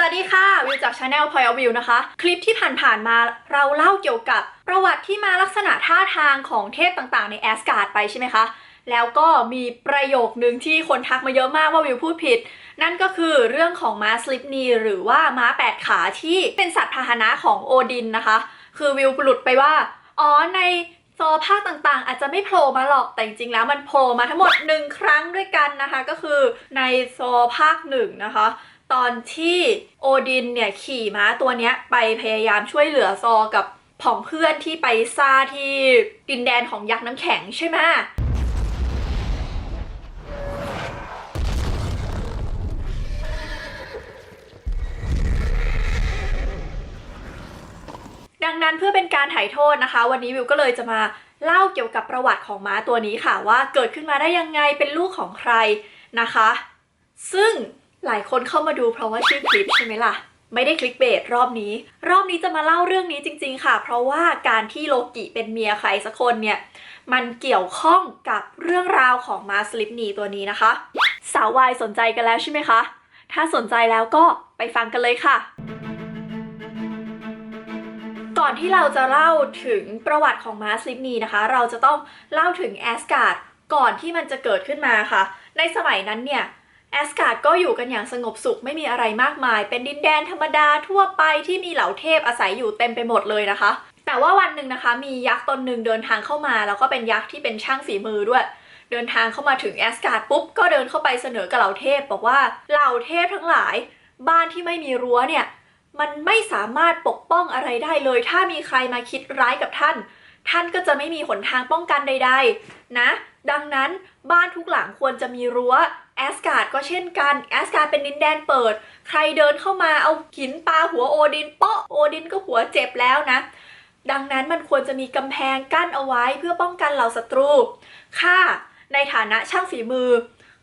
สวัสดีค่ะ วิวจากชาแนล Point of View นะคะ คลิปที่ผ่านๆมาเราเล่าเกี่ยวกับประวัติที่มาลักษณะท่าทางของเทพต่างๆ ในแอสการ์ดไปใช่ไหมคะ แล้วก็มีประโยคนึงที่คนทักมาเยอะมากว่าวิวพูดผิด นั่นก็คือเรื่องของม้าสลิปนีหรือว่าม้าแปดขาที่เป็นสัตว์พาหนะของโอดินนะคะ คือวิวหลุดไปว่า อ๋อในซอภาคต่างๆ อาจจะไม่โผล่มาหรอกแต่จริงๆแล้วมันโผล่มาทั้งหมดหนึ่งครั้งด้วยกันนะคะ ก็คือในซอภาคหนึ่งนะคะ ตอนที่โอดินเนี่ยขี่ม้าตัวเนี้ยไปพยายามช่วยเหลือซอกับผองเพื่อนที่ไปซ่าที่ดินแดนของยักษ์น้ำแข็งใช่ไหมดังนั้นเพื่อเป็นการถ่ายโทษนะคะ วันนี้วิวก็เลยจะมาเล่าเกี่ยวกับประวัติของม้าตัวนี้ค่ะว่าเกิดขึ้นมาได้ยังไงเป็นลูกของใครนะคะ ซึ่ง หลายคนเข้ามาดูเพราะว่าชื่อคลิปใช่ไหมล่ะ ไม่ได้คลิกเบสรอบนี้ รอบนี้จะมาเล่าเรื่องนี้จริง ๆ ค่ะ เพราะว่าการที่โลกิเป็นเมียใครสักคนเนี่ย มันเกี่ยวข้องกับเรื่องราวของมาสลิปนีตัวนี้นะคะ สาววายสนใจกันแล้วใช่ไหมคะ ถ้าสนใจแล้วก็ไปฟังกันเลยค่ะก่อนที่เราจะเล่าถึงประวัติของมาสลิปนีนะคะ เราจะต้องเล่าถึงแอสการ์ดก่อนที่มันจะเกิดขึ้นมาค่ะ ในสมัยนั้นเนี่ย แอสการ์ดก็อยู่กันอย่างสงบสุขไม่มีอะไรมากมาย เป็นดินแดนธรรมดาทั่วไปที่มีเหล่าเทพอาศัยอยู่เต็มไปหมดเลยนะคะ แต่ว่าวันหนึ่งนะคะ มียักษ์ตนหนึ่งเดินทางเข้ามา แล้วก็เป็นยักษ์ที่เป็นช่างฝีมือด้วย เดินทางเข้ามาถึงแอสการ์ดปุ๊บก็เดินเข้าไปเสนอกับเหล่าเทพ บอกว่าเหล่าเทพทั้งหลาย บ้านที่ไม่มีรั้วเนี่ยมันไม่สามารถปกป้องอะไรได้เลย ถ้ามีใครมาคิดร้ายกับท่าน ท่านก็จะไม่มีหนทางป้องกันใด ๆ นะ ดังนั้นบ้านทุกหลังควรจะมีรั้ว แอสการ์ดก็เช่นกันแอสการ์ดเป็นดินแดนเปิด ใครเดินเข้ามาเอาหินปาหัวโอดินเปาะโอดินก็หัวเจ็บแล้วนะ ดังนั้นมันควรจะมีกำแพงกั้นเอาไว้เพื่อป้องกันเหล่าศัตรูข้าในฐานะช่างฝีมือ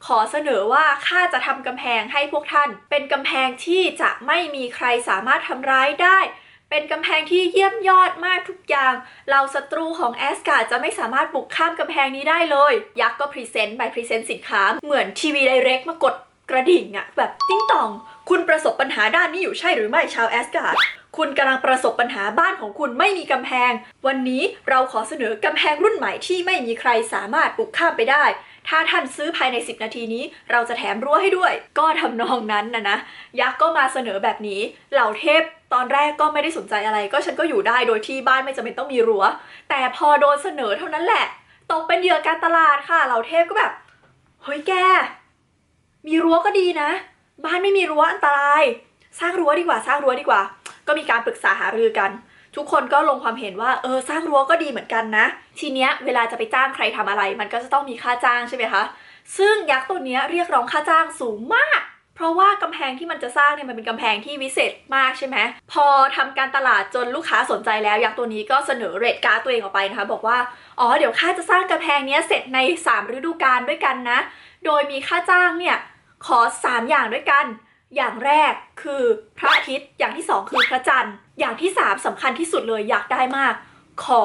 ขอเสนอว่าข้าจะทำกำแพงให้พวกท่าน เป็นกำแพงที่จะไม่มีใครสามารถทำร้ายได้ เป็นกำแพงที่เยี่ยมยอดมากทุกอย่าง เราศัตรูของแอสการ์ดจะไม่สามารถบุกข้ามกำแพงนี้ได้เลย ยักษ์ก็พรีเซนต์ไปพรีเซนต์สินค้า เหมือนทีวีไดเรกมากดกระดิ่งอะแบบติ้งตอง คุณประสบปัญหาด้านนี้อยู่ใช่หรือไม่ชาวแอสการ์ดคุณกำลังประสบปัญหาบ้านของคุณไม่มีกำแพง วันนี้เราขอเสนอกำแพงรุ่นใหม่ที่ไม่มีใครสามารถบุกข้ามไปได้ ถ้าท่านซื้อภายใน 10 นาทีนี้ เราจะแถมรั้วให้ด้วย ก็ทำนองนั้นนะนะ ยักษ์ก็มาเสนอแบบนี้ เหล่าเทพตอนแรกก็ไม่ได้สนใจอะไร ก็ฉันก็อยู่ได้โดยที่บ้านไม่จำเป็นต้องมีรั้ว แต่พอโดนเสนอเท่านั้นแหละ ตกเป็นเหยื่อการตลาดค่ะ เหล่าเทพก็แบบ เฮ้ยแก มีรั้วก็ดีนะ บ้านไม่มีรั้วอันตราย สร้างรั้วดีกว่า สร้างรั้วดีกว่า ก็มีการปรึกษาหารือกัน ทุกคนก็ลงความเห็นว่าเออสร้างรั้วก็ดีเหมือนกันนะ ทีเนี้ยเวลาจะไปจ้างใครทำอะไร มันก็จะต้องมีค่าจ้างใช่ไหมคะ ซึ่งยักษ์ตัวเนี้ยเรียกร้องค่าจ้างสูงมาก เพราะว่ากำแพงที่มันจะสร้างเนี่ยมันเป็นกำแพงที่วิเศษมากใช่ไหมพอทำการตลาดจนลูกค้าสนใจแล้วยักษ์ตัวนี้ก็เสนอเรทการ์ดตัวเองออกไปนะคะบอกว่าอ๋อเดี๋ยวข้าจะสร้างกำแพงนี้เสร็จใน 3 ฤดูกาลด้วยกันนะ โดยมีค่าจ้างเนี่ยขอ 3 อย่างด้วยกัน อย่างแรกคือพระอาทิตย์อย่างที่2คือพระจันทร์ อย่างที่3สำคัญที่สุดเลยอยากได้มาก ขอ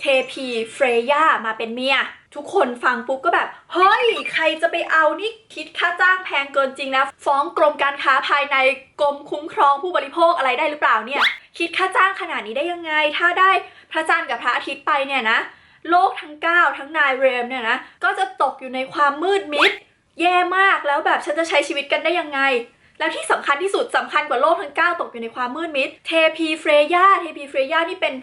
เทพีเฟรย่ามาเป็นเมีย ทุกคนฟังปุ๊บก็แบบ เฮ้ย ใครจะไปเอานี่คิดค่าจ้างแพงเกินจริงนะ ฟ้องกรมการค้าภายในกรมคุ้มครองผู้บริโภคอะไรได้หรือเปล่าเนี่ย คิดค่าจ้างขนาดนี้ได้ยังไง ถ้าได้พระจันทร์กับพระอาทิตย์ไปเนี่ยนะ โลกทั้ง 9 ทั้งนายเรมเนี่ยนะ ก็จะตกอยู่ในความมืดมิด แย่มากแล้วแบบฉันจะใช้ชีวิตกันได้ยังไง แล้วที่สำคัญที่สุดสำคัญกว่าโลกทั้ง 9 ตกอยู่ในความมืดมิด เทพีเฟรย่าเทพีเฟรย่านี่เป็น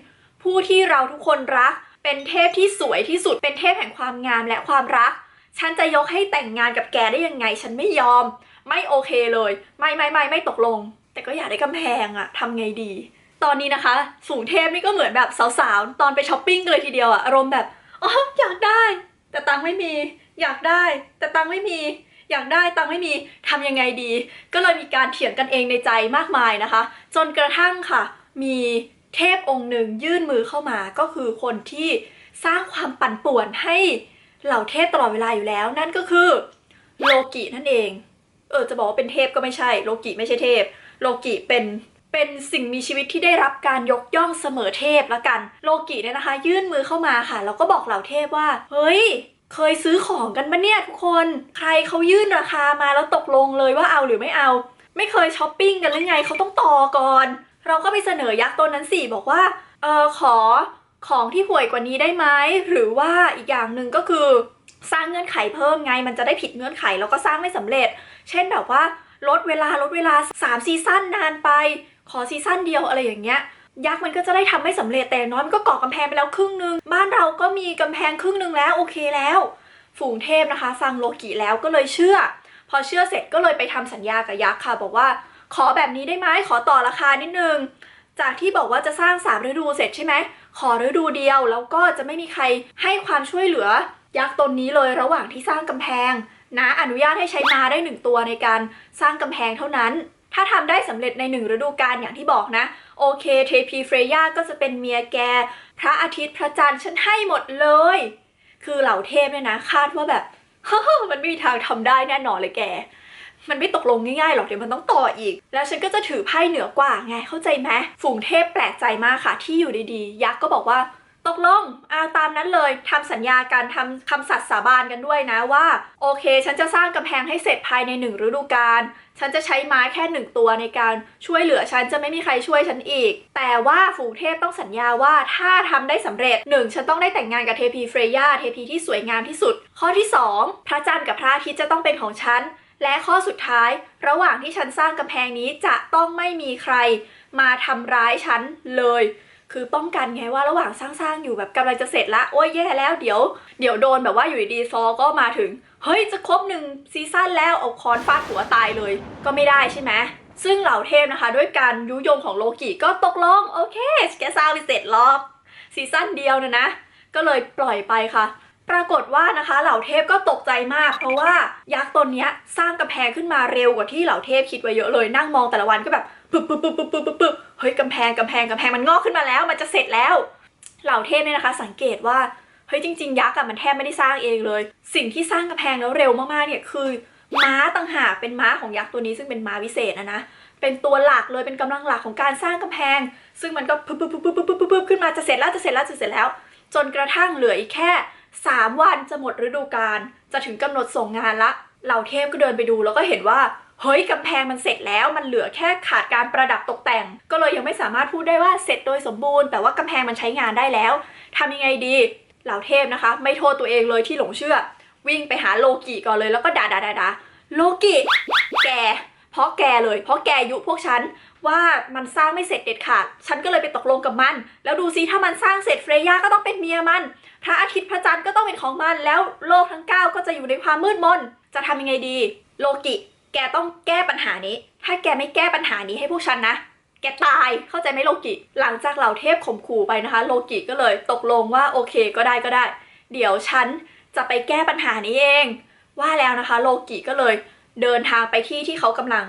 ผู้ที่เราทุกคนรัก เป็นเทพที่สวยที่สุด เป็นเทพแห่งความงามและความรัก ฉันจะยกให้แต่งงานกับแกได้ยังไง ฉันไม่ยอม ไม่โอเคเลย ไม่ไม่ไม่ไม่ตกลง แต่ก็อยากได้กำแพงอะทำไงดี ตอนนี้นะคะฝูงเทพนี่ก็เหมือนแบบสาวๆ ตอนไปช้อปปิ้งเลยทีเดียวอะอารมณ์แบบ อ๋อ อยากได้ แต่ตังไม่มี อยากได้ แต่ตังไม่มี อยากได้ตังไม่มีทำยังไงดี ก็เลยมีการเถียงกันเองในใจมากมายนะคะ จนกระทั่งค่ะ มีเทพองค์หนึ่งยื่นมือเข้ามาก็คือคนที่สร้างความปั่นป่วนให้เหล่าเทพตลอดเวลาอยู่แล้ว นั่นก็คือโลกินั่นเอง เออจะบอกว่าเป็นเทพก็ไม่ใช่โลกิไม่ใช่เทพ โลกิเป็นเป็นสิ่งมีชีวิตที่ได้รับการยกย่องเสมอเทพละกัน โลกิเนี่ยนะคะ ยื่นมือเข้ามาค่ะแล้วก็บอกเหล่าเทพว่า เฮ้ย เคยซื้อของกันปะเนี่ยทุกคน ใครเขายื่นราคามาแล้วตกลงเลยว่าเอาหรือไม่เอา ไม่เคยช้อปปิ้งกันหรือไงเขาต้องต่อก่อน เราก็ไปเสนอยักษ์ตัวนั้นสิบอกว่า เออขอของที่ห่วยกว่านี้ได้ไหมหรือว่าอีกอย่างหนึ่งก็คือ สร้างเงื่อนไขเพิ่มไง มันจะได้ผิดเงื่อนไขแล้วก็สร้างไม่สำเร็จ เช่นแบบว่าลดเวลาลดเวลา3ซีซั่นนานไป ขอซีซั่นเดียวอะไรอย่างเงี้ย ยักษ์มันก็จะได้ทำไม่สำเร็จแต่น้อยมันก็ก่อกำแพงไปแล้วครึ่งนึง บ้านเราก็มีกำแพงครึ่งนึงแล้วโอเคแล้ว ฝูงเทพนะคะ ฟังโลกิแล้วก็เลยเชื่อ พอเชื่อเสร็จก็เลยไปทำสัญญากับยักษ์ค่ะ บอกว่าขอแบบนี้ได้ไหมขอต่อราคานิดนึงจากที่บอกว่าจะสร้างสามฤดูเสร็จใช่ไหมขอฤดูเดียวแล้วก็จะไม่มีใครให้ความช่วยเหลือ ยักษ์ตนนี้เลยระหว่างที่สร้างกำแพงนะอนุญาตให้ใช้ม้าได้หนึ่งตัวในการสร้างกำแพงเท่านั้น ถ้าทำได้สำเร็จในหนึ่งฤดูกาลอย่างที่บอกนะ โอเคเทพีเฟรย่าก็จะเป็นเมียแก พระอาทิตย์พระจันทร์ฉันให้หมดเลย คือเหล่าเทพเนี่ยนะ คาดว่าแบบมันไม่มีทางทำได้แน่นอนเลยแก มันไม่ตกลงง่ายๆหรอกเดี๋ยวมันต้องต่ออีก แล้วฉันก็จะถือไพ่เหนือกว่าไงเข้าใจไหมฝูงเทพแปลกใจมากค่ะ ที่อยู่ดีๆ ยักษ์ก็บอกว่า ตกลงเอาตามนั้นเลยทำสัญญาการทำคำสัตย์สาบานกันด้วยนะว่า โอเค ฉันจะสร้างกำแพงให้เสร็จภายในหนึ่งฤดูกาลฉันจะใช้ไม้แค่หนึ่งตัวในการช่วยเหลือฉันจะไม่มีใครช่วยฉันอีก แต่ว่าฝูงเทพต้องสัญญาว่าถ้าทำได้สำเร็จหนึ่งฉันต้องได้แต่งงานกับเทพีเฟรย่าเทพีที่สวยงามที่สุด ข้อที่สองพระจันทร์กับพระอาทิตย์จะต้องเป็นของฉันและข้อสุดท้าย ระหว่างที่ฉันสร้างกำแพงนี้จะต้องไม่มีใครมาทำร้ายฉันเลย คือป้องกันไงว่าระหว่างสร้างๆอยู่แบบกำลังจะเสร็จละโอ้ยแย่แล้วเดี๋ยวเดี๋ยวโดนแบบว่าอยู่ดีๆซอก็มาถึง เฮ้ยจะครบหนึ่งซีซั่นแล้วเอาคอนฟาดหัวตายเลย ก็ไม่ได้ใช่ไหมซึ่งเหล่าเทพนะคะ ด้วยการยุยงของโลกิก็ตกลงโอเคแกสร้างไปเสร็จหรอกซีซั่นเดียวนะนะ ก็เลยปล่อยไปค่ะ ปรากฏว่านะคะเหล่าเทพก็ตกใจมาก เพราะว่ายักษ์ตนนี้สร้างกำแพงขึ้นมาเร็วกว่าที่เหล่าเทพคิดไว้เยอะเลยนั่งมองแต่ละวันก็แบบ ปึ๊บปึ๊บปึ๊บปึ๊บปึ๊บปึ๊บเฮ้ยกำแพงกำแพงกำแพงมันงอกขึ้นมาแล้ว มันจะเสร็จแล้ว เหล่าเทพเนี่ยนะคะ สังเกตว่าเฮ้ยจริงๆ ยักษ์อะมันแทบไม่ได้สร้างเองเลย สิ่งที่สร้างกำแพงแล้วเร็วมากๆเนี่ยคือม้าต่างหากเป็นม้าของยักษ์ตัวนี้ซึ่งเป็นม้าวิเศษนะนะเป็นตัวหลักเลยเป็นกำลังหลักของการสร้างกำแพง ซึ่งมันก็ปึ๊บปึ๊บปึ๊บปึ๊บปึ๊บปึ๊บปึ๊บขึ้นมาจะเสร็จแล้วจะเสร็จแล้วจะเสร็จแล้ว จนกระทั่งเหลืออีกแค่ 3 วันจะหมดฤดูกาลจะถึงกำหนดส่งงานละเหล่าเทพก็เดินไปดูแล้วก็เห็นว่าเฮ้ยกำแพงมันเสร็จแล้วมันเหลือแค่ขาดการประดับตกแต่ง ก็เลยยังไม่สามารถพูดได้ว่าเสร็จโดยสมบูรณ์แต่ว่ากำแพงมันใช้งานได้แล้วทำยังไงดีเหล่าเทพนะคะ ไม่โทษตัวเองเลยที่หลงเชื่อ วิ่งไปหาโลกิก่อนเลยแล้วก็ด่าด่าด่าด่าโลกิแกเพราะแกเลย เพราะแกยุพวกฉันว่ามันสร้างไม่เสร็จเด็ดขาด ฉันก็เลยไปตกลงกับมัน แล้วดูซิถ้ามันสร้างเสร็จเฟรย่าก็ต้องเป็นเมียมัน พระอาทิตย์พระจันทร์ก็ต้องเป็นของมัน แล้วโลกทั้งเก้าก็จะอยู่ในความมืดมน จะทำยังไงดี โลกิ แกต้องแก้ปัญหานี้ ถ้าแกไม่แก้ปัญหานี้ให้พวกฉันนะ แกตาย เข้าใจไหมโลกิ หลังจากเหล่าเทพข่มขู่ไปนะคะ โลกิก็เลยตกลงว่าโอเคก็ได้ก็ได้ เดี๋ยวฉันจะไปแก้ปัญหานี้เอง ว่าแล้วนะคะ โลกิก็เลยเดินทางไปที่ที่เขากำลัง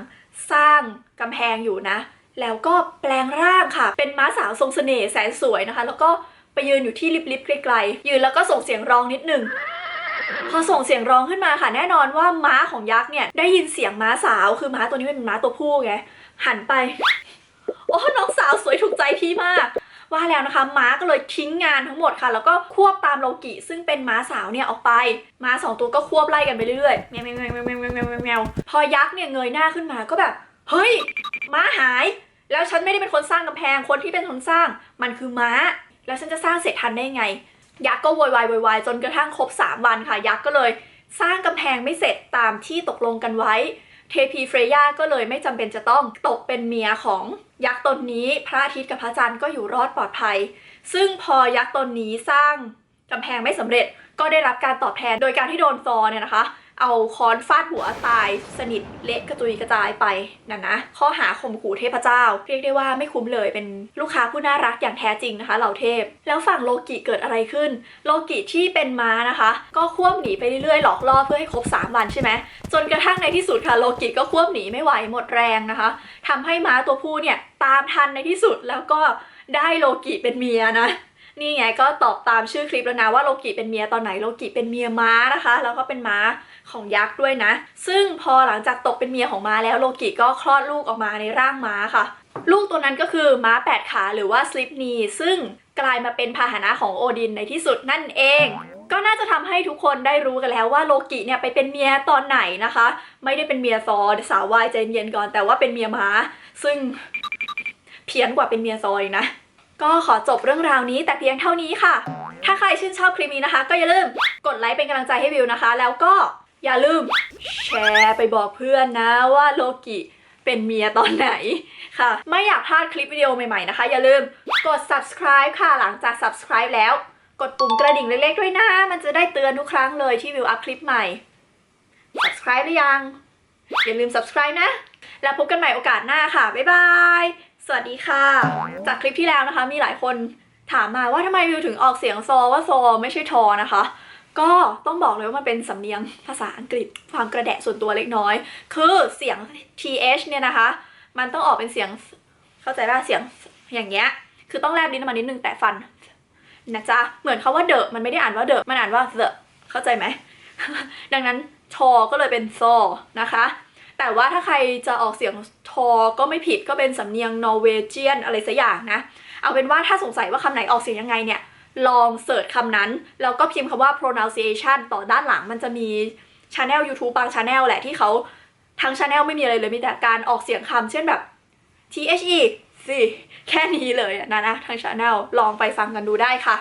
สร้างกำแพงอยู่นะ แล้วก็แปลงร่างค่ะ เป็นม้าสาวทรงเสน่ห์แสนสวยนะคะ แล้วก็ไปยืนอยู่ที่ลิบๆไกลๆยืนแล้วก็ส่งเสียงร้องนิดหนึ่ง พอส่งเสียงร้องขึ้นมาค่ะ แน่นอนว่าม้าของยักษ์เนี่ยได้ยินเสียงม้าสาว คือม้าตัวนี้เป็นม้าตัวผู้ไงหันไป โอ้น้องสาวสวยถูกใจพี่มาก ว่าแล้วนะคะ ม้าก็เลยทิ้งงานทั้งหมดค่ะ แล้วก็ควบตามโลกิซึ่งเป็นม้าสาวเนี่ยออกไป ม้าสองตัวก็ควบไล่กันไปเรื่อยๆแมวแมวแมวแมวแมวแมวแมวพอยักษ์เนี่ยเงยหน้าขึ้นมาก็แบบ เฮ้ย ม้าหาย แล้วฉันไม่ได้เป็นคนสร้างกำแพงคนที่เป็นคนสร้าง มันคือม้า แล้วฉันจะสร้างเสร็จทันได้ไง ยักษ์ก็โวยวายวอยวายจนกระทั่งครบ 3 วันค่ะ ยักษ์ก็เลยสร้างกำแพงไม่เสร็จตามที่ตกลงกันไว้ เทพีเฟรย่าก็เลยไม่จำเป็นจะต้องตกเป็นเมียของยักษ์ตนนี้ พระอาทิตย์กับพระจันทร์ก็อยู่รอดปลอดภัย ซึ่งพอยักษ์ตนนี้สร้างกำแพงไม่สำเร็จก็ได้รับการตอบแทนโดยการที่โดนฟอเนี่ยนะคะ เอาค้อนฟาดหัวตายสนิทเละกระจุยกระจายไปนั่นนะ ข้อหาข่มขู่เทพเจ้า เรียกได้ว่าไม่คุ้มเลยเป็นลูกค้าผู้น่ารักอย่างแท้จริงนะคะเหล่าเทพ แล้วฝั่งโลกิเกิดอะไรขึ้น โลกิที่เป็นม้านะคะ ก็ควบหนีไปเรื่อยๆหลอกล่อเพื่อให้ครบ 3 วันใช่ไหมจนกระทั่งในที่สุดค่ะโลกิก็ควบหนีไม่ไหวหมดแรงนะคะทำให้ม้าตัวผู้เนี่ยตามทันในที่สุดแล้วก็ได้โลกิเป็นเมียนะ นี่ไงก็ตอบตามชื่อคลิปแล้วนะว่าโลกิเป็นเมียตอนไหนโลกิเป็นเมียม้านะคะ แล้วก็เป็นม้าของยักษ์ด้วยนะ ซึ่งพอหลังจากตกเป็นเมียของม้าแล้วโลกิก็คลอดลูกออกมาในร่างม้าค่ะ ลูกตัวนั้นก็คือม้าแปดขาหรือว่าสลิปนีซึ่งกลายมาเป็นพาหนะของโอดินในที่สุดนั่นเองก็น่าจะทำให้ทุกคนได้รู้กันแล้วว่าโลกิเนี่ยไปเป็นเมียตอนไหนนะคะ ไม่ได้เป็นเมียซอสาววายใจเย็นก่อนแต่ว่าเป็นเมียม้า ซึ่งเพี้ยนกว่าเป็นเมียซอยนะ ก็ขอจบเรื่องราวนี้แต่เพียงเท่านี้ค่ะ ถ้าใครชื่นชอบคลิปนี้นะคะ ก็อย่าลืมกดไลค์เป็นกำลังใจให้วิวนะคะ แล้วก็อย่าลืมแชร์ไปบอกเพื่อนนะว่าโลกิเป็นเมียตอนไหนค่ะ ไม่อยากพลาดคลิปวิดีโอใหม่ๆนะคะ อย่าลืมกด subscribe ค่ะหลังจาก subscribe แล้ว กดปุ่มกระดิ่งเล็กๆด้วยนะ มันจะได้เตือนทุกครั้งเลยที่วิวอัพคลิปใหม่ subscribe หรือยัง อย่าลืม subscribe นะ แล้วพบกันใหม่โอกาสหน้าค่ะ บ๊ายบาย สวัสดีค่ะ จากคลิปที่แล้วนะคะ มีหลายคนถามมาว่าทำไมวิวถึงออกเสียงซอว่าซอไม่ใช่ทอนะคะ ก็ต้องบอกเลยว่ามันเป็นสำเนียงภาษาอังกฤษความกระแดะส่วนตัวเล็กน้อย คือเสียง th เนี่ยนะคะ มันต้องออกเป็นเสียงเข้าใจป่ะเสียงอย่างเงี้ยคือต้องแลบลิ้นออกมานิดนึงแต่ฟันนะจ๊ะเหมือนคาว่าเดอะมันไม่ได้อ่านว่าเดอะมันอ่านว่า the เข้าใจไหม ดังนั้นทอก็เลยเป็นซอนะคะ แต่ว่าถ้าใครจะออกเสียงทอก็ไม่ผิดก็เป็นสำเนียงนอร์เวเจียนอะไรสักอย่างนะ เอาเป็นว่าถ้าสงสัยว่าคำไหนออกเสียงยังไงเนี่ย ลองเสิร์ชคำนั้น แล้วก็พิมพ์คำว่า pronunciation ต่อด้านหลังมันจะมีช anel YouTube บางช anel แหละที่เขาทั้งช anel ไม่มีอะไรเลยมีแต่การออกเสียงคำเช่นแบบ the สิแค่นี้เลยนะนะทางช anel ลองไปฟังกันดูได้ค่ะ